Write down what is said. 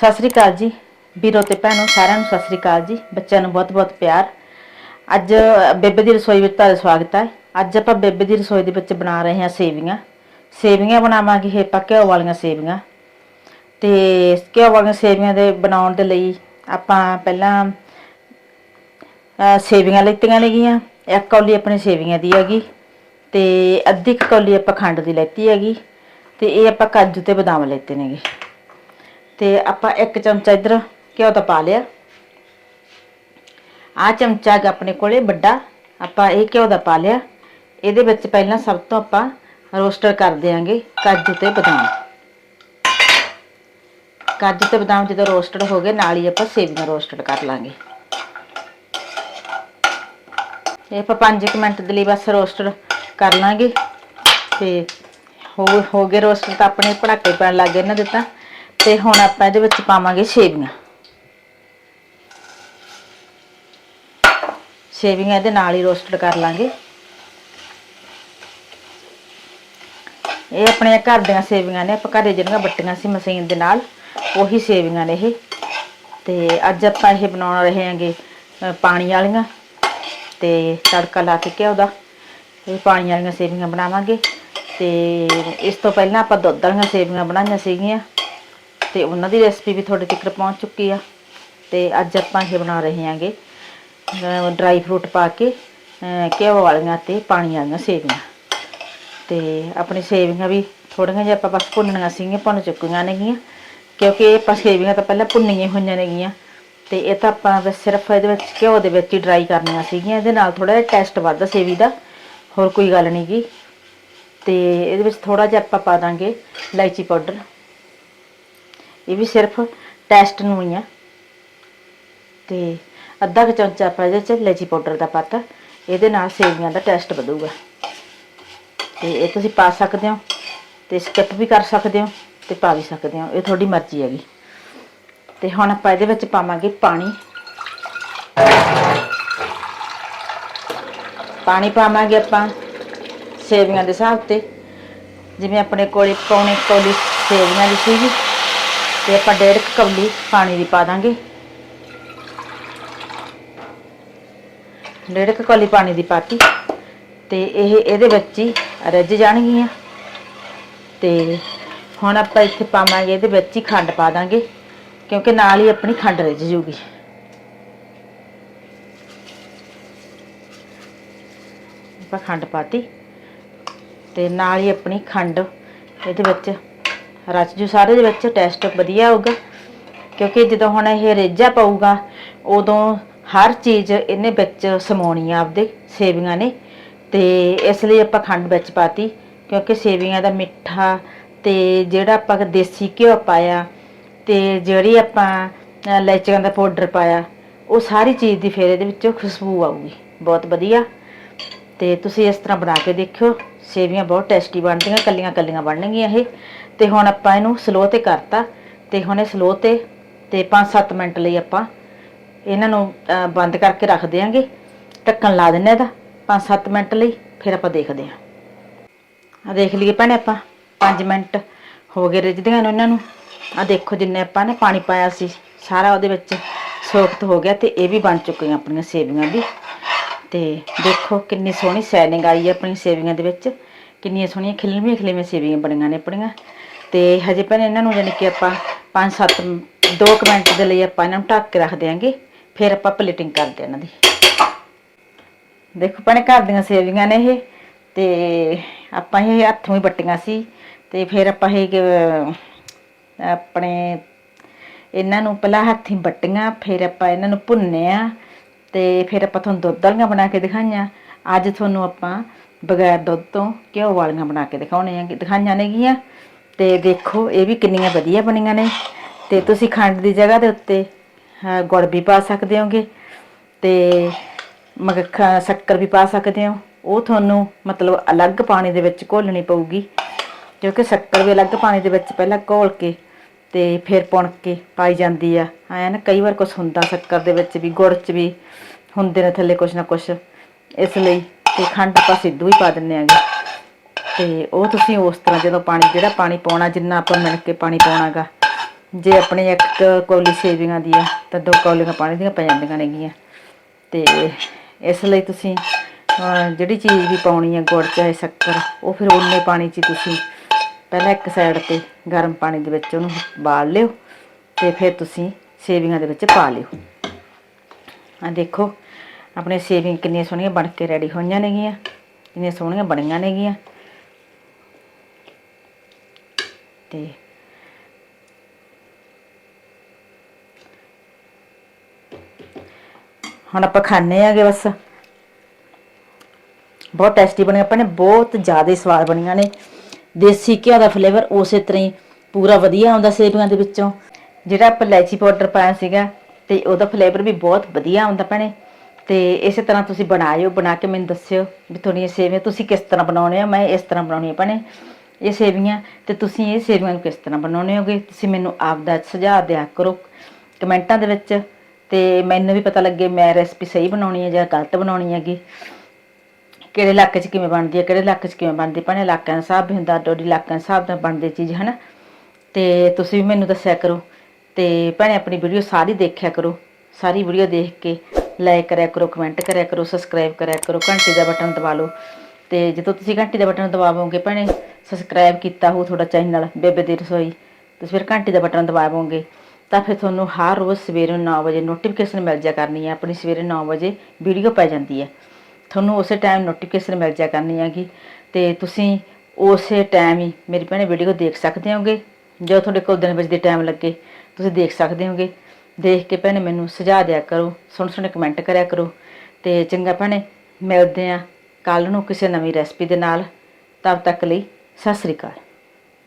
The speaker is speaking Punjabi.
ਸਤਿ ਸ੍ਰੀ ਅਕਾਲ ਜੀ। ਵੀਰੋ ਤੇ ਭੈਣੋ, ਸਾਰਿਆਂ ਨੂੰ ਸਤਿ ਸ੍ਰੀ ਅਕਾਲ ਜੀ। ਬੱਚਿਆਂ ਨੂੰ ਬਹੁਤ-ਬਹੁਤ ਪਿਆਰ। ਅੱਜ ਬੇਬੇ ਦੀ ਰਸੋਈ ਵਿੱਚ ਤੁਹਾਡਾ ਸਵਾਗਤ ਹੈ। ਅੱਜ ਆਪਾਂ ਬੇਬੇ ਦੀ ਰਸੋਈ ਦੇ ਵਿੱਚ ਬਣਾ ਰਹੇ ਹਾਂ ਸੇਵੀਆਂ। ਸੇਵੀਆਂ ਬਣਾਵਾਂਗੇ ਇਹ ਆਪਾਂ ਘਿਓ ਵਾਲੀਆਂ ਸੇਵੀਆਂ। ਤੇ ਘਿਓ ਵਾਲੀਆਂ ਸੇਵੀਆਂ ਦੇ ਬਣਾਉਣ ਦੇ ਲਈ ਆਪਾਂ ਪਹਿਲਾਂ ਸੇਵੀਆਂ ਲੈਤੀਆਂ ਨੇਗੀਆਂ। ਇੱਕ ਕੌਲੀ ਆਪਣੀ ਸੇਵੀਆਂ ਦੀ ਹੈਗੀ। ਤੇ ਅੱਧੀ ਕੌਲੀ ਆਪਾਂ ਖੰਡ ਦੀ ਲੈਤੀ ਹੈਗੀ। ਤੇ ਇਹ ਆਪਾਂ ਕਾਜੂ ਤੇ ਬਦਾਮ ਲੈਤੇ ਨੇਗੇ। ਤੇ ਆਪਾਂ ਇੱਕ ਚਮਚਾ ਇਧਰ ਘਿਓ ਦਾ ਪਾ ਲਿਆ। ਆ ਚਮਚਾ ਆਪਣੇ ਕੋਲੇ, ਵੱਡਾ। ਆਪਾਂ ਇਹ ਘਿਓ ਦਾ ਪਾ ਲਿਆ। ਇਹਦੇ ਵਿੱਚ ਪਹਿਲਾਂ ਸਭ ਤੋਂ ਆਪਾਂ ਰੋਸਟਰ ਕਰ ਦਿਆਂਗੇ ਕਾਜੂ ਤੇ ਬਦਾਮ। ਕਾਜੂ ਤੇ ਬਦਾਮ ਜਦੋਂ ਰੋਸਟਡ ਹੋ ਗਏ, ਨਾਲ ਹੀ ਆਪਾਂ ਸੇਵੀਆਂ ਰੋਸਟਡ ਕਰ ਲਾਂਗੇ। ਇਹ ਆਪਾਂ 5 ਮਿੰਟ ਦੇ ਲਈ ਬਸ ਰੋਸਟਡ ਕਰ ਲਾਂਗੇ। ਤੇ ਹੋ ਹੋ ਗਏ ਰੋਸਟਡ ਤਾਂ ਆਪਣੇ ਪੜਾਕੇ ਪੈਣ ਲੱਗ ਗਏ, ਇਹਨਾਂ ਦੇ ਤਾਂ ਤੇ ਹੁਣ ਆਪਾਂ ਇਹਦੇ ਵਿੱਚ ਪਾਵਾਂਗੇ ਸੇਵੀਆਂ। ਸੇਵੀਆਂ ਇਹਦੇ ਨਾਲ ਹੀ ਰੋਸਟਡ ਕਰ ਲਾਂਗੇ। ਇਹ ਆਪਣੇ ਘਰ ਦੀਆਂ ਸੇਵੀਆਂ ਨੇ, ਆਪਾਂ ਘਰੇ ਜਿਹੜੀਆਂ ਬੱਟੀਆਂ ਸੀ ਮਸ਼ੀਨ ਦੇ ਨਾਲ, ਉਹੀ ਸੇਵੀਆਂ ਨੇ ਇਹ। ਤੇ ਅੱਜ ਆਪਾਂ ਇਹ ਬਣਾਉਣ ਰਹੇ ਹਾਂਗੇ ਪਾਣੀ ਵਾਲੀਆਂ। ਤੇ ਤੜਕਾ ਲਾ ਕੇ ਘਿਓ ਦਾ, ਇਹ ਪਾਣੀ ਵਾਲੀਆਂ ਸੇਵੀਆਂ ਬਣਾਵਾਂਗੇ। ਤੇ ਇਸ ਤੋਂ ਪਹਿਲਾਂ ਆਪਾਂ ਦੁੱਧ ਵਾਲੀਆਂ ਸੇਵੀਆਂ ਬਣਾਈਆਂ ਸੀਗੀਆਂ। ਤੇ ਉਹਨਾਂ ਦੀ ਰੈਸਪੀ ਵੀ ਤੁਹਾਡੇ ਤੱਕ ਪਹੁੰਚ ਚੁੱਕੀ ਆ। ਤੇ ਅੱਜ ਆਪਾਂ ਇਹ ਬਣਾ ਰਹੇ ਹਾਂਗੇ ਡਰਾਈ ਫਰੂਟ ਪਾ ਕੇ ਘਿਓ ਵਾਲੀਆਂ ਤੇ ਪਾਣੀ ਵਾਲੀਆਂ ਸੇਵੀਆਂ। ਤੇ ਆਪਣੀ ਸੇਵੀਆਂ ਵੀ ਥੋੜੀਆਂ ਜਿਹਾ ਆਪਾਂ ਬਸ ਭੁੰਨਣੀਆਂ ਸੀਗੀਆਂ, ਭੁੰਨ ਚੁੱਕੀਆਂ ਨੇਗੀਆਂ। ਕਿਉਂਕਿ ਇਹ ਆਪਾਂ ਸੇਵੀਆਂ ਤਾਂ ਪਹਿਲਾਂ ਭੁੰਨੀਆਂ ਹੋਈਆਂ ਨੇਗੀਆਂ। ਤੇ ਇਹ ਤਾਂ ਆਪਾਂ ਬਸ ਸਿਰਫ ਇਹਦੇ ਵਿੱਚ ਘਿਓ ਦੇ ਵਿੱਚ ਹੀ ਡਰਾਈ ਕਰਨੀਆਂ ਸੀਗੀਆਂ। ਇਹਦੇ ਨਾਲ ਥੋੜਾ ਜਿਹਾ ਟੈਸਟ ਵੱਧਦਾ ਸੇਵੀ ਦਾ, ਹੋਰ ਕੋਈ ਗੱਲ ਨਹੀਂ ਗੀ ਤੇ ਇਹਦੇ ਵਿੱਚ ਥੋੜਾ ਜਿਹਾ ਆਪਾਂ ਪਾ ਦਾਂਗੇ ਇਲਾਇਚੀ ਪਾਊਡਰ ਇਹ ਵੀ ਸਿਰਫ ਟੈਸਟ ਨੂੰ ਹੀ ਆ। ਤੇ ਅੱਧਾ ਕੁ ਚਮਚਾ ਆਪਾਂ ਇਹਦੇ ਚ ਇਲਾਇਚੀ ਪਾਊਡਰ ਦਾ ਪਾਤਾ ਇਹਦੇ ਨਾਲ ਸੇਵੀਆਂ ਦਾ ਟੈਸਟ ਵਧੂਗਾ। ਤੇ ਇਹ ਤੁਸੀਂ ਪਾ ਸਕਦੇ ਹੋ ਤੇ ਸਕਿਪ ਵੀ ਕਰ ਸਕਦੇ ਹੋ ਤੇ ਪਾ ਵੀ ਸਕਦੇ ਹੋ। ਇਹ ਤੁਹਾਡੀ ਮਰਜ਼ੀ ਹੈਗੀ। ਤੇ ਹੁਣ ਆਪਾਂ ਇਹਦੇ ਵਿੱਚ ਪਾਵਾਂਗੇ ਪਾਣੀ। ਪਾਣੀ ਪਾਵਾਂਗੇ ਆਪਾਂ ਸੇਵੀਆਂ ਦੇ ਹਿਸਾਬ ਤੇ। ਜਿਵੇਂ ਆਪਣੇ ਕੋਲੇ ਪੌਣੇ ਕੌਲੀ ਸੇਵੀਆਂ ਦੀ ਸੀਗੀ। ਤੇ ਆਪਾਂ ਡੇਢ ਕੁ ਕੌਲੀ ਪਾਣੀ ਦੀ ਪਾ ਦਾਂਗੇ। ਡੇਢ ਕੁ ਕੌਲੀ ਪਾਣੀ ਦੀ ਪਾਤੀ। ਤੇ ਇਹ, ਇਹਦੇ ਵਿੱਚ ਹੀ ਰਿੱਝ ਜਾਣਗੀਆਂ। ਤੇ ਹੁਣ ਆਪਾਂ ਇੱਥੇ ਪਾਵਾਂਗੇ, ਇਹਦੇ ਵਿੱਚ ਹੀ ਖੰਡ ਪਾ ਦਾਂਗੇ, ਕਿਉਂਕਿ ਨਾਲ ਹੀ ਆਪਣੀ ਖੰਡ ਰਿੱਝ ਜੂਗੀ। ਆਪਾਂ ਖੰਡ ਪਾਤੀ। ਤੇ ਨਾਲ ਹੀ ਆਪਣੀ ਖੰਡ ਇਹਦੇ ਵਿੱਚ ਰਚ ਜੂ ਸਾਰੇ ਦੇ ਵਿੱਚ ਟੇਸਟ ਵਧੀਆ ਆਊਗਾ ਕਿਉਂਕਿ ਜਦੋਂ ਹੁਣ ਇਹ ਰੇਜਾ ਪਾਊਗਾ ਉਦੋਂ ਹਰ ਚੀਜ਼ ਇਹਨੇ ਵਿੱਚ ਸਮਾਉਣੀ ਆ ਆਪਦੇ ਸੇਵੀਆਂ ਨੇ ਤੇ ਇਸ ਲਈ ਆਪਾਂ ਖੰਡ ਵਿੱਚ ਪਾਤੀ ਕਿਉਂਕਿ ਸੇਵੀਆਂ ਦਾ ਮਿੱਠਾ ਤੇ ਜਿਹੜਾ ਆਪਾਂ ਦੇਸੀ ਘਿਓ ਪਾਇਆ ਤੇ ਜਿਹੜੀ ਆਪਾਂ ਅ, ਦਾ ਪਾਊਡਰ ਪਾਇਆ ਉਹ ਸਾਰੀ ਚੀਜ਼ ਦੀ ਫਿਰ ਇਹਦੇ ਵਿੱਚੋਂ ਖੁਸ਼ਬੂ ਆਊਗੀ ਬਹੁਤ ਵਧੀਆ। ਤੇ ਤੁਸੀਂ ਇਸ ਤਰ੍ਹਾਂ ਬਣਾ ਕੇ ਦੇਖਿਓ ਸੇਵੀਆਂ ਬਹੁਤ ਟੇਸਟੀ ਬਣਦੀਆਂ ਕੱਲੀਆਂ ਕੱਲੀਆਂ ਬਣਨਗੀਆਂ ਇਹ। ਤੇ ਹੁਣ ਆਪਾਂ ਇਹਨੂੰ ਸਲੋ ਤੇ ਕਰਤਾ, ਤੇ ਹੁਣ ਇਹ ਸਲੋ ਤੇ ਤੇ 5-7 ਮਿੰਟ ਲਈ ਆਪਾਂ ਇਹਨਾਂ ਨੂੰ ਬੰਦ ਕਰਕੇ ਰੱਖ ਦਿਆਂਗੇ। ਢੱਕਣ ਲਾ ਦਿੰਨੇ ਇਹਦਾ 5-7 ਮਿੰਟ ਲਈ, ਫਿਰ ਆਪਾਂ ਦੇਖਦੇ ਹਾਂ। ਆ ਦੇਖ ਲਈਏ ਭੈਣੇ ਆਪਾਂ 5 ਮਿੰਟ ਹੋ ਗਏ ਰਿੱਝਦੀਆਂ ਨੂੰ ਇਹਨਾਂ ਨੂੰ। ਆ ਦੇਖੋ ਜਿੰਨੇ ਆਪਾਂ ਨੇ ਪਾਣੀ ਪਾਇਆ ਸੀ, ਸਾਰਾ ਉਹਦੇ ਵਿੱਚ ਸੋਖਤ ਹੋ ਗਿਆ ਤੇ ਇਹ ਵੀ ਬਣ ਚੁੱਕੀਆਂ ਆਪਣੀਆਂ ਸੇਵੀਆਂ ਵੀ। ਤੇ ਦੇਖੋ ਕਿੰਨੀ ਸੋਹਣੀ ਸੈਨਿੰਗ ਆਈ ਹੈ ਆਪਣੀ ਸੇਵੀਆਂ ਦੇ ਵਿੱਚ। ਕਿੰਨੀਆਂ ਸੋਹਣੀਆਂ ਖਿਲਵੀਆਂ ਖਿਲਵੀਆਂ ਸੇਵੀਆਂ ਬਣੀਆਂ ਨੇ ਆਪਣੀਆਂ। ਤੇ ਹਜੇ ਪਹਿਲਾਂ ਇਹਨਾਂ ਨੂੰ ਯਾਨੀ ਕਿ ਆਪਾਂ 5-7 2 ਮਿੰਟ ਦੇ ਲਈ ਆਪਾਂ ਇਹਨਾਂ ਨੂੰ ਢੱਕ ਕੇ ਰੱਖ ਦਿਆਂਗੇ, ਫਿਰ ਆਪਾਂ ਪਲੇਟਿੰਗ ਕਰਦੇ ਇਹਨਾਂ ਦੀ। ਦੇਖੋ ਭੈਣੇ ਘਰ ਦੀਆਂ ਸੇਵੀਆਂ ਨੇ ਇਹ, ਤੇ ਆਪਾਂ ਇਹ ਹੱਥੋਂ ਹੀ ਵੱਟੀਆਂ ਸੀ, ਤੇ ਫਿਰ ਆਪਾਂ ਇਹ ਆਪਣੇ ਇਹਨਾਂ ਨੂੰ ਪਹਿਲਾਂ ਹੱਥੀਂ ਵੱਟੀਆਂ, ਫਿਰ ਆਪਾਂ ਇਹਨਾਂ ਨੂੰ ਭੁੰਨਿਆ, ਤੇ ਫਿਰ ਆਪਾਂ ਤੁਹਾਨੂੰ ਦੁੱਧ ਵਾਲੀਆਂ ਬਣਾ ਕੇ ਦਿਖਾਈਆਂ। ਅੱਜ ਤੁਹਾਨੂੰ ਆਪਾਂ ਬਗੈਰ ਦੁੱਧ ਤੋਂ ਘਿਓ ਵਾਲੀਆਂ ਬਣਾ ਕੇ ਦਿਖਾਉਣੇ ਆ ਦਿਖਾਈਆਂ ਨੇਗੀਆਂ। ਤੇ ਦੇਖੋ, ਇਹ ਵੀ ਕਿੰਨੀਆਂ ਵਧੀਆ ਬਣੀਆਂ ਨੇ। ਤੇ ਤੁਸੀਂ ਖੰਡ ਦੀ ਜਗ੍ਹਾ ਦੇ ਉੱਤੇ ਗੁੜ ਵੀ ਪਾ ਸਕਦੇ ਹੋਗੇ ਤੇ ਮੱਖਾ ਸ਼ੱਕਰ ਵੀ ਪਾ ਸਕਦੇ ਹੋ। ਉਹ ਤੁਹਾਨੂੰ ਮਤਲਬ ਅਲੱਗ ਪਾਣੀ ਦੇ ਵਿੱਚ ਘੋਲਣੀ ਪਊਗੀ, ਕਿਉਂਕਿ ਸ਼ੱਕਰ ਵੀ ਅਲੱਗ ਪਾਣੀ ਦੇ ਵਿੱਚ ਪਹਿਲਾਂ ਘੋਲ ਕੇ ਤੇ ਫਿਰ ਪੁਣ ਕੇ ਪਾਈ ਜਾਂਦੀ ਆ। ਐ ਨਾ ਕਈ ਵਾਰ ਕੁਝ ਹੁੰਦਾ ਸ਼ੱਕਰ ਦੇ ਵਿੱਚ ਵੀ, ਗੁੜ 'ਚ ਵੀ, ਹੁੰਦੇ ਨੇ ਥੱਲੇ ਕੁਝ ਨਾ ਕੁਝ ਇਸ ਲਈ ਤੇ ਖੰਡ ਆਪਾਂ ਸਿੱਧੂ ਹੀ ਪਾ ਦਿੰਨੇ ਆਗੇ। ਤੇ ਉਹ ਤੁਸੀਂ ਉਸ ਤਰ੍ਹਾਂ ਜਦੋਂ ਪਾਣੀ, ਜਿਹੜਾ ਪਾਣੀ ਪਾਉਣਾ, ਜਿੰਨਾ ਆਪਾਂ ਮਿਣ ਕੇ ਪਾਣੀ ਪਾਉਣਾਗਾ, ਜੇ ਆਪਣੇ ਇੱਕ ਕੌਲੀ ਸੇਵੀਆਂ ਦੀ ਆ, ਤਾਂ ਦੋ ਕੌਲੀਆਂ ਪਾਣੀ ਦੀਆਂ ਪੈ ਜਾਂਦੀਆਂ ਨੇਗੀਆਂ। ਤੇ ਇਸ ਲਈ ਤੁਸੀਂ ਜਿਹੜੀ ਚੀਜ਼ ਵੀ ਪਾਉਣੀ ਹੈ ਗੁੜ ਚਾਹੇ ਸ਼ੱਕਰ, ਉਹ ਫਿਰ ਉਨੇ ਪਾਣੀ 'ਚ ਤੁਸੀਂ ਪਹਿਲਾਂ ਇੱਕ ਸਾਈਡ ਤੇ ਗਰਮ ਪਾਣੀ ਦੇ ਵਿੱਚ ਉਹਨੂੰ ਬਾਲ ਲਿਓ ਤੇ ਫਿਰ ਤੁਸੀਂ ਸੇਵੀਆਂ ਦੇ ਵਿੱਚ ਪਾ ਲਿਓ। ਆ ਦੇਖੋ, ਆਪਣੇ ਸੇਵਿੰਗ ਕਿੰਨੀਆਂ ਸੋਹਣੀਆਂ ਬਣ ਕੇ ਰੈਡੀ ਹੋਈਆਂ ਨੇਗੀਆਂ, ਕਿੰਨੀਆਂ ਸੋਹਣੀਆਂ ਬਣੀਆਂ ਨੇਗੀਆਂ। ਤੇ ਹੁਣ ਆਪਾਂ ਖਾਣੇ ਆਗੇ ਬਸ। ਬਹੁਤ ਟੇਸਟੀ ਬਣੇ ਆਪਾਂ ਨੇ ਬਹੁਤ ਜ਼ਿਆਦਾ ਸਵਾਦ ਬਣੀਆਂ ਨੇ। ਦੇਸੀ ਘਿਓ ਦਾ ਫਲੇਵਰ ਉਸੇ ਤਰ੍ਹਾਂ ਹੀ ਪੂਰਾ ਵਧੀਆ ਆਉਂਦਾ ਸੇਵੀਆਂ ਦੇ ਵਿੱਚੋਂ। ਜਿਹੜਾ ਆਪਾਂ ਇਲਾਇਚੀ ਪਾਊਡਰ ਪਾਇਆ ਸੀਗਾ ਤੇ ਉਹਦਾ ਫਲੇਵਰ ਵੀ ਬਹੁਤ ਵਧੀਆ ਆਉਂਦਾ ਭੈਣੇ। ਤੇ ਇਸੇ ਤਰ੍ਹਾਂ ਤੁਸੀਂ ਬਣਾਇਓ, ਬਣਾ ਕੇ ਮੈਨੂੰ ਦੱਸਿਓ ਵੀ ਤੁਹਾਡੀਆਂ ਸੇਵੀਆਂ ਤੁਸੀਂ ਕਿਸ ਤਰ੍ਹਾਂ ਬਣਾਉਣੇ ਆ। ਮੈਂ ਇਸ ਤਰ੍ਹਾਂ ਬਣਾਉਣੀ ਆ ਭੈਣੇ। ਇਹ ਸੇਵੀਆਂ, ਤੇ ਤੁਸੀਂ ਇਹ ਸੇਵੀਆਂ ਨੂੰ ਕਿਸ ਤਰ੍ਹਾਂ ਬਣਾਉਣੇ ਹੋਗੇ? ਤੁਸੀਂ ਮੈਨੂੰ ਆਪ ਦਾ ਸੁਝਾਅ ਦਿਆ ਕਰੋ ਕਮੈਂਟਾਂ ਦੇ ਵਿੱਚ, ਤੇ ਮੈਨੂੰ ਵੀ ਪਤਾ ਲੱਗੇ ਮੈਂ ਰੈਸਪੀ ਸਹੀ ਬਣਾਉਣੀ ਹੈ ਜਾਂ ਗਲਤ ਬਣਾਉਣੀ ਹੈਗੀ। ਕਿਹੜੇ ਇਲਾਕੇ 'ਚ ਕਿਵੇਂ ਬਣਦੀ ਹੈ, ਕਿਹੜੇ ਇਲਾਕੇ 'ਚ ਕਿਵੇਂ ਬਣਦੀ ਭਾਵੇਂ ਇਲਾਕਿਆਂ ਦਾ ਹਿਸਾਬ ਵੀ ਹੁੰਦਾ ਡੋਡੀ ਇਲਾਕਿਆਂ ਦੇ ਹਿਸਾਬ ਨਾਲ ਬਣਦੀ ਚੀਜ਼ ਹੈ ਨਾ ਤੇ ਤੁਸੀਂ ਵੀ ਮੈਨੂੰ ਦੱਸਿਆ ਕਰੋ, ਤੇ ਭੈਣੇ ਆਪਣੀ ਵੀਡੀਓ ਸਾਰੀ ਦੇਖਿਆ ਕਰੋ, ਸਾਰੀ ਵੀਡੀਓ ਦੇਖ ਕੇ ਲਾਈਕ ਕਰਿਆ ਕਰੋ ਕਮੈਂਟ ਕਰਿਆ ਕਰੋ ਸਬਸਕ੍ਰਾਈਬ ਕਰਿਆ ਕਰੋ, ਘੰਟੀ ਦਾ ਬਟਨ ਦਬਾ ਲਓ। ਤੇ ਜਦੋਂ ਤੁਸੀਂ ਘੰਟੀ ਦਾ ਬਟਨ ਦਬਾਵੋਗੇ ਭੈਣੇ ਸਬਸਕ੍ਰਾਈਬ ਕੀਤਾ ਹੋ ਤੁਹਾਡਾ ਚੈਨਲ ਬੇਬੇ ਦੀ ਰਸੋਈ। ਤੁਸੀਂ ਫਿਰ ਘੰਟੀ ਦਾ ਬਟਨ ਦਬਾਵੋਗੇ ਤਾਂ ਫਿਰ ਤੁਹਾਨੂੰ ਹਰ ਰੋਜ਼ ਸਵੇਰੇ 9 ਵਜੇ ਨੋਟੀਫਿਕੇਸ਼ਨ ਮਿਲ ਜਾ ਕਰਨੀ ਹੈ, ਆਪਣੀ ਸਵੇਰੇ 9 ਵਜੇ ਵੀਡੀਓ ਪੈ ਜਾਂਦੀ ਹੈ। ਤੁਹਾਨੂੰ ਉਸੇ ਟਾਈਮ ਨੋਟੀਫਿਕੇਸ਼ਨ ਮਿਲ ਜਾ ਕਰਨੀ ਹੈਗੀ, ਤੇ ਤੁਸੀਂ ਉਸੇ ਟਾਈਮ ਹੀ ਮੇਰੀ ਭੈਣੇ ਵੀਡੀਓ ਦੇਖ ਸਕਦੇ ਹੋਗੇ ਜਦੋਂ ਤੁਹਾਡੇ ਕੋਲ ਦਿਨ ਵਿੱਚ ਦੇ ਟਾਈਮ ਲੱਗੇ, ਤੁਸੀਂ ਦੇਖ ਸਕਦੇ ਹੋਗੇ ਦੇਖ ਕੇ ਭੈਣੇ ਮੈਨੂੰ ਸੁਝਾਅ ਦਿਆ ਕਰੋ, ਸੁਣ ਸੁਣ ਕਮੈਂਟ ਕਰਿਆ ਕਰੋ, ਤੇ ਚੰਗਾ ਭੈਣੇ, ਮਿਲਦੇ ਆ ਕੱਲ ਨੂੰ ਕਿਸੇ ਨਵੀਂ ਰੈਸਪੀ ਦੇ ਨਾਲ, ਤਦ ਤੱਕ ਲਈ ਸਤਿ ਸ੍ਰੀ ਅਕਾਲ।